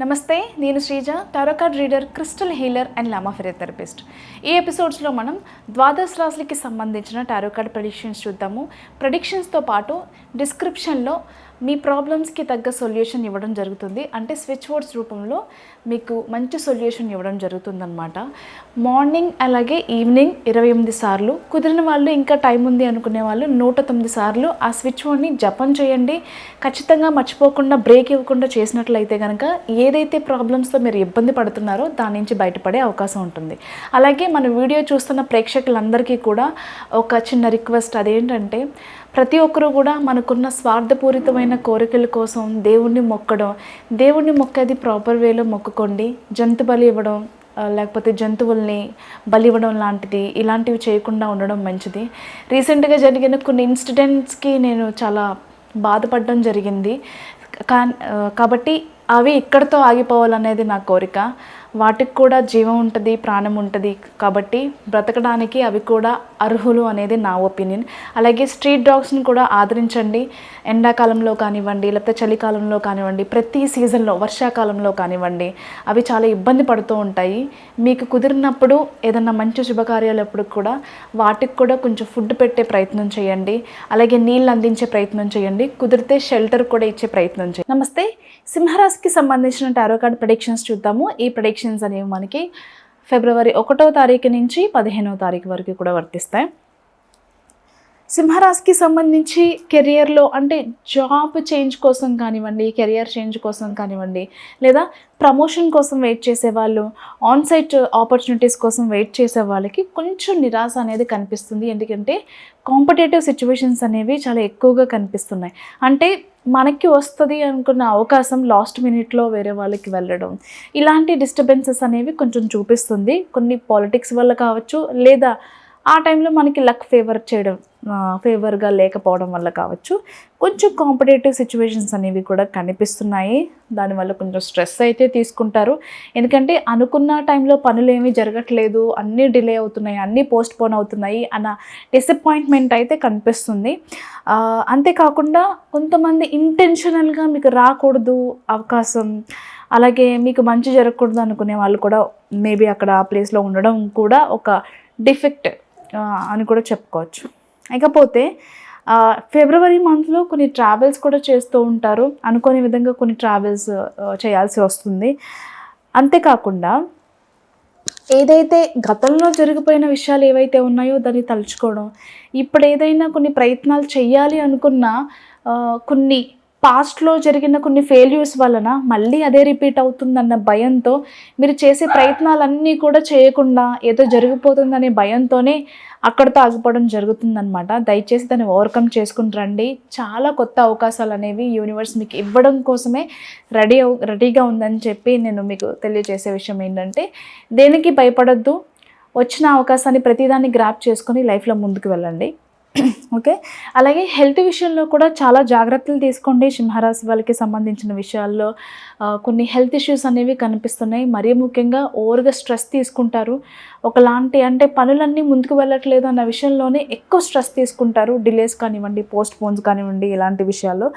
నమస్తే నేను Sreeja tarot card reader crystal healer and లామా ఫిజియోథెరపిస్ట్ ఈ ఎపిసోడ్స్లో మనం ద్వాదశ రాశులకి సంబంధించిన టారోకార్డ్ ప్రెడిక్షన్స్ చూద్దాము. ప్రెడిక్షన్స్తో పాటు డిస్క్రిప్షన్లో మీ ప్రాబ్లమ్స్కి తగ్గ సొల్యూషన్ ఇవ్వడం జరుగుతుంది. అంటే స్విచ్ బోర్డ్స్ రూపంలో మీకు మంచి సొల్యూషన్ ఇవ్వడం జరుగుతుందనమాట మార్నింగ్ అలాగే ఈవినింగ్ ఇరవై ఎనిమిది సార్లు కుదిరిన వాళ్ళు ఇంకా టైం ఉంది అనుకునే వాళ్ళు నూట తొమ్మిది సార్లు ఆ స్విచ్ బోర్డ్ని జపం చేయండి. ఖచ్చితంగా మర్చిపోకుండా బ్రేక్ ఇవ్వకుండా చేసినట్లయితే కనుక ఏదైతే ప్రాబ్లమ్స్తో మీరు ఇబ్బంది పడుతున్నారో దాని నుంచి బయటపడే అవకాశం ఉంటుంది. అలాగే మన వీడియో చూస్తున్న ప్రేక్షకులందరికీ కూడా ఒక చిన్న రిక్వెస్ట్ అదేంటంటే ప్రతి ఒక్కరూ కూడా మనకున్న స్వార్థపూరితమైన కోరికల కోసం దేవుణ్ణి మొక్కడం దేవుణ్ణి మొక్కేది ప్రాపర్ వేలో మొక్కుకోండి. జంతు బలి ఇవ్వడం లేకపోతే జంతువుల్ని బలి ఇవ్వడం లాంటిది ఇలాంటివి చేయకుండా ఉండడం మంచిది. రీసెంట్గా జరిగిన కొన్ని ఇన్సిడెంట్స్కి నేను చాలా బాధపడడం జరిగింది. కా కాబట్టి అవి ఇక్కడితో ఆగిపోవాలనేది నా కోరిక. వాటికి కూడా జీవం ఉంటుంది ప్రాణం ఉంటుంది కాబట్టి బ్రతకడానికి అవి కూడా అర్హులు అనేది నా ఒపీనియన్. అలాగే స్ట్రీట్ డాగ్స్ని కూడా ఆదరించండి. ఎండాకాలంలో కానివ్వండి లేకపోతే చలికాలంలో కానివ్వండి ప్రతి సీజన్లో వర్షాకాలంలో కానివ్వండి అవి చాలా ఇబ్బంది పడుతూ ఉంటాయి. మీకు కుదిరినప్పుడు ఏదన్నా మంచి శుభకార్యాలప్పుడు కూడా వాటికి కూడా కొంచెం ఫుడ్ పెట్టే ప్రయత్నం చేయండి. అలాగే నీళ్ళు అందించే ప్రయత్నం చేయండి. కుదిరితే షెల్టర్ కూడా ఇచ్చే ప్రయత్నం చేయండి. నమస్తే. సింహరాశికి సంబంధించిన టారో కార్డ్ ప్రొడిక్షన్స్ చూద్దాము. ఈ ప్రొడిక్షన్స్ అనేవి మనకి ఫిబ్రవరి ఒకటో తారీఖు నుంచి పదిహేనో తారీఖు వరకు కూడా వర్తిస్తాయి. సింహరాశికి సంబంధించి కెరియర్లో అంటే జాబ్ చేంజ్ కోసం కానివ్వండి కెరియర్ చేంజ్ కోసం కానివ్వండి లేదా ప్రమోషన్ కోసం వెయిట్ చేసే వాళ్ళు ఆన్ సైట్ ఆపర్చునిటీస్ కోసం వెయిట్ చేసే వాళ్ళకి కొంచెం నిరాశ అనేది కనిపిస్తుంది. ఎందుకంటే కాంపిటేటివ్ సిచ్యువేషన్స్ అనేవి చాలా ఎక్కువగా కనిపిస్తున్నాయి. అంటే మనకి వస్తుంది అనుకున్న అవకాశం లాస్ట్ మినిట్లో వేరే వాళ్ళకి వెళ్ళడం ఇలాంటి డిస్టర్బెన్సెస్ అనేవి కొంచెం చూపిస్తుంది. కొన్ని పాలిటిక్స్ వల్ల కావచ్చు లేదా ఆ టైంలో మనకి లక్ ఫేవర్ చేయడం ఫేవర్గా లేకపోవడం వల్ల కావచ్చు. కొంచెం కాంపిటేటివ్ సిచ్యువేషన్స్ అనేవి కూడా కనిపిస్తున్నాయి. దానివల్ల కొంచెం స్ట్రెస్ అయితే తీసుకుంటారు. ఎందుకంటే అనుకున్న టైంలో పనులు ఏమీ జరగట్లేదు అన్నీ డిలే అవుతున్నాయి అన్నీ పోస్ట్ పోన్ అవుతున్నాయి అన్న డిసప్పాయింట్మెంట్ అయితే కనిపిస్తుంది. అంతేకాకుండా కొంతమంది ఇంటెన్షనల్గా మీకు రాకూడదు అవకాశం అలాగే మీకు మంచి జరగకూడదు అనుకునే వాళ్ళు కూడా మేబీ అక్కడ ఆ ప్లేస్లో ఉండడం కూడా ఒక డిఫెక్ట్. అని కూడా చెప్పుకోవచ్చు. ఇకపోతే ఫిబ్రవరి మంత్లో కొన్ని ట్రావెల్స్ కూడా చేస్తూ ఉంటారు. అనుకోని విధంగా కొన్ని ట్రావెల్స్ చేయాల్సి వస్తుంది. అంతేకాకుండా ఏదైతే గతంలో జరిగిపోయిన విషయాలు ఏవైతే ఉన్నాయో దాన్ని తలుచుకోవడం ఇప్పుడు ఏదైనా కొన్ని ప్రయత్నాలు చేయాలి అనుకున్న కొన్ని పాస్ట్లో జరిగిన కొన్ని ఫెయిల్యూర్స్ వలన మళ్ళీ అదే రిపీట్ అవుతుందన్న భయంతో మీరు చేసే ప్రయత్నాలన్నీ కూడా చేయకుండా ఏదో జరిగిపోతుందనే భయంతోనే అక్కడితో ఆగిపోవడం జరుగుతుందన్నమాట. దయచేసి దాన్ని ఓవర్కమ్ చేసుకుని రండి. చాలా కొత్త అవకాశాలు అనేవి యూనివర్స్ మీకు ఇవ్వడం కోసమే రెడీ అవు రెడీగా ఉందని చెప్పి నేను మీకు తెలియజేసే విషయం ఏంటంటే దేనికి భయపడద్దు. వచ్చిన అవకాశాన్ని ప్రతిదాన్ని గ్రాప్ చేసుకొని లైఫ్లో ముందుకు వెళ్ళండి. ఓకే? అలాగే హెల్త్ విషయంలో కూడా చాలా జాగ్రత్తలు తీసుకోండి సింహరాశి వాళ్ళకి సంబంధించిన విషయాల్లో. కొన్ని హెల్త్ ఇష్యూస్ అనేవి కనిపిస్తున్నాయి. మరీ ముఖ్యంగా ఓవర్గా స్ట్రెస్ తీసుకుంటారు. ఒకలాంటి అంటే పనులన్నీ ముందుకు వెళ్ళట్లేదు అన్న విషయంలోనే ఎక్కువ స్ట్రెస్ తీసుకుంటారు. డిలేస్ కానివ్వండి పోస్ట్ పోన్స్ కానివ్వండి ఇలాంటి విషయాల్లో.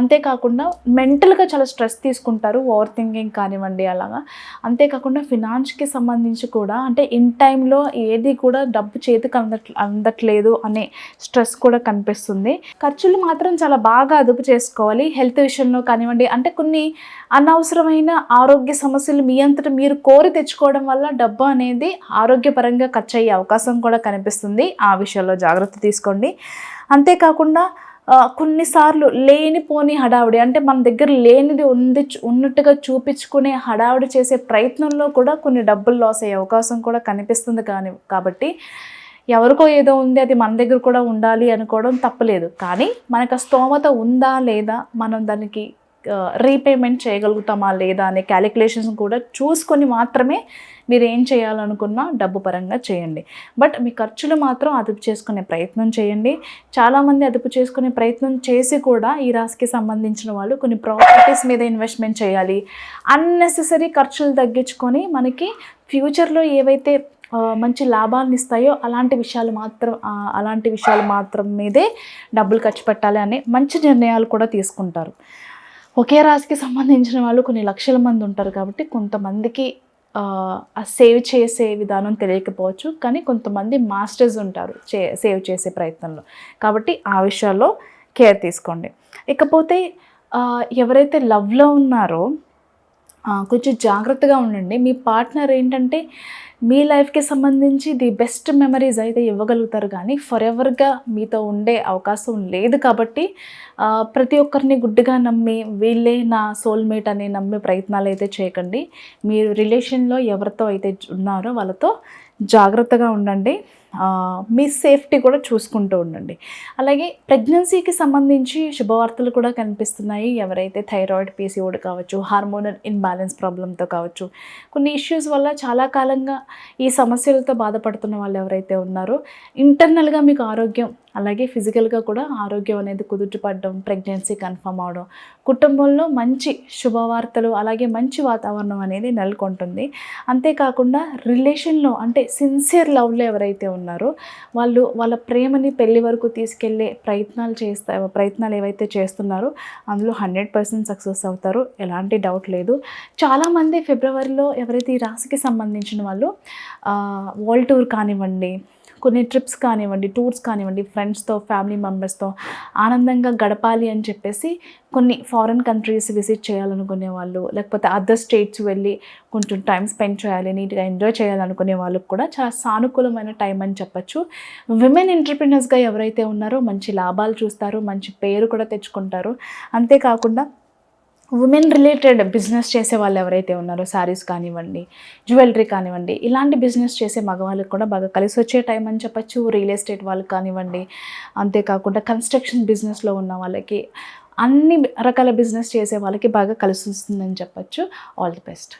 అంతేకాకుండా మెంటల్గా చాలా స్ట్రెస్ తీసుకుంటారు. ఓవర్ థింకింగ్ కానివ్వండి అలాగా. అంతేకాకుండా ఫినాన్స్కి సంబంధించి కూడా అంటే ఇన్ టైంలో ఏది కూడా డబ్బు చేతికి అందట్ అందట్లేదు అనే స్ట్రెస్ కూడా కనిపిస్తుంది. ఖర్చులు మాత్రం చాలా బాగా అదుపు చేసుకోవాలి. హెల్త్ విషయంలో కానివ్వండి అంటే కొన్ని అనవసరమైన ఆరోగ్య సమస్యలు మీ అంతట మీరు కోరి తెచ్చుకోవడం వల్ల డబ్బు అనేది ఆరోగ్యపరంగా ఖర్చు అయ్యే అవకాశం కూడా కనిపిస్తుంది. ఆ విషయంలో జాగ్రత్త తీసుకోండి. అంతేకాకుండా కొన్నిసార్లు లేనిపోని హడావుడి అంటే మన దగ్గర లేనిది ఉంది ఉన్నట్టుగా చూపించుకునే హడావుడి చేసే ప్రయత్నంలో కూడా కొన్ని డబ్బులు లాస్ అయ్యే అవకాశం కూడా కనిపిస్తుంది కానీ కాబట్టి ఎవరికో ఏదో ఉంది అది మన దగ్గర కూడా ఉండాలి అనుకోవడం తప్పలేదు. కానీ మనకు ఆ స్తోమత ఉందా లేదా మనం దానికి రీపేమెంట్ చేయగలుగుతామా లేదా అనే క్యాలిక్యులేషన్స్ కూడా చూసుకొని మాత్రమే మీరు ఏం చేయాలనుకున్నా డబ్బు పరంగా చేయండి. బట్ మీ ఖర్చులు మాత్రం అదుపు చేసుకునే ప్రయత్నం చేయండి. చాలామంది అదుపు చేసుకునే ప్రయత్నం చేసి కూడా ఈ రాశికి సంబంధించిన వాళ్ళు కొన్ని ప్రాపర్టీస్ మీద ఇన్వెస్ట్మెంట్ చేయాలి. అన్నెసెసరీ ఖర్చులు తగ్గించుకొని మనకి ఫ్యూచర్లో ఏవైతే మంచి లాభాలను ఇస్తాయో అలాంటి విషయాలు మాత్రం అలాంటి విషయాలు మాత్రం మీదే డబ్బులు ఖర్చు పెట్టాలి అనే మంచి నిర్ణయాలు కూడా తీసుకుంటారు. ఒకే రాశికి సంబంధించిన వాళ్ళు కొన్ని లక్షల మంది ఉంటారు కాబట్టి కొంతమందికి ఆ, సేవ్ చేసే విధానం తెలియకపోవచ్చు. కానీ కొంతమంది మాస్టర్స్ ఉంటారు చే సేవ్ చేసే ప్రయత్నంలో. కాబట్టి ఆ విషయాల్లో కేర్ తీసుకోండి. ఇకపోతే ఎవరైతే లవ్లో ఉన్నారో కొంచెం జాగ్రత్తగా ఉండండి. మీ పార్ట్నర్ ఏంటంటే మీ లైఫ్కి సంబంధించి ది బెస్ట్ మెమరీస్ అయితే ఇవ్వగలుగుతారు. కానీ ఫర్ ఎవర్గా మీతో ఉండే అవకాశం లేదు కాబట్టి ప్రతి ఒక్కరిని గుడ్డుగా నమ్మి వీళ్ళే నా సోల్మేట్ అని నమ్మే ప్రయత్నాలు అయితే చేయకండి. మీరు రిలేషన్లో ఎవరితో అయితే ఉన్నారో వాళ్ళతో జాగ్రత్తగా ఉండండి. మీ సేఫ్టీ కూడా చూసుకుంటూ ఉండండి. అలాగే ప్రెగ్నెన్సీకి సంబంధించి శుభవార్తలు కూడా కనిపిస్తున్నాయి. ఎవరైతే థైరాయిడ్ పీసీఓడి కావచ్చు హార్మోనల్ ఇన్బ్యాలెన్స్ ప్రాబ్లంతో కావచ్చు కొన్ని ఇష్యూస్ వల్ల చాలా కాలంగా ఈ సమస్యలతో బాధపడుతున్న వాళ్ళు ఎవరైతే ఉన్నారో ఇంటర్నల్గా మీకు ఆరోగ్యం అలాగే ఫిజికల్గా కూడా ఆరోగ్యం అనేది కుదుటపడడం ప్రెగ్నెన్సీ కన్ఫర్మ్ అవడం కుటుంబంలో మంచి శుభవార్తలు అలాగే మంచి వాతావరణం అనేది నెలకొంటుంది. అంతేకాకుండా రిలేషన్లో అంటే సిన్సియర్ లవ్లో ఎవరైతే ఉన్నారో వాళ్ళు వాళ్ళ ప్రేమని పెళ్ళి వరకు తీసుకెళ్ళే ప్రయత్నాలు చేస్తా ప్రయత్నాలు ఏవైతే చేస్తున్నారో అందులో హండ్రెడ్ పర్సెంట్ సక్సెస్ అవుతారు. ఎలాంటి డౌట్ లేదు. చాలామంది ఫిబ్రవరిలో ఎవరైతే ఈ రాశికి సంబంధించిన వాళ్ళు వరల్డ్ టూర్ కానివ్వండి కొన్ని ట్రిప్స్ కానివ్వండి టూర్స్ కానివ్వండి ఫ్రెండ్స్తో ఫ్యామిలీ మెంబర్స్తో ఆనందంగా గడపాలి అని చెప్పేసి కొన్ని ఫారిన్ కంట్రీస్ విజిట్ చేయాలనుకునే వాళ్ళు లేకపోతే అదర్ స్టేట్స్ వెళ్ళి కొంచెం టైం స్పెండ్ చేయాలి నీట్గా ఎంజాయ్ చేయాలనుకునే వాళ్ళకి కూడా చాలా సానుకూలమైన టైం అని చెప్పచ్చు. విమెన్ ఎంటర్ప్రినర్స్గా ఎవరైతే ఉన్నారో మంచి లాభాలు చూస్తారు మంచి పేరు కూడా తెచ్చుకుంటారు. అంతేకాకుండా ఉమెన్ రిలేటెడ్ బిజినెస్ చేసే వాళ్ళు ఎవరైతే ఉన్నారో శారీస్ కానివ్వండి జ్యువెలరీ కానివ్వండి ఇలాంటి బిజినెస్ చేసే మగవాళ్ళకి కూడా బాగా కలిసి వచ్చే టైం అని చెప్పచ్చు. రియల్ ఎస్టేట్ వాళ్ళకి కానివ్వండి అంతేకాకుండా కన్స్ట్రక్షన్ బిజినెస్లో ఉన్న వాళ్ళకి అన్ని రకాల బిజినెస్ చేసే వాళ్ళకి బాగా కలిసి వస్తుందని చెప్పచ్చు. All the best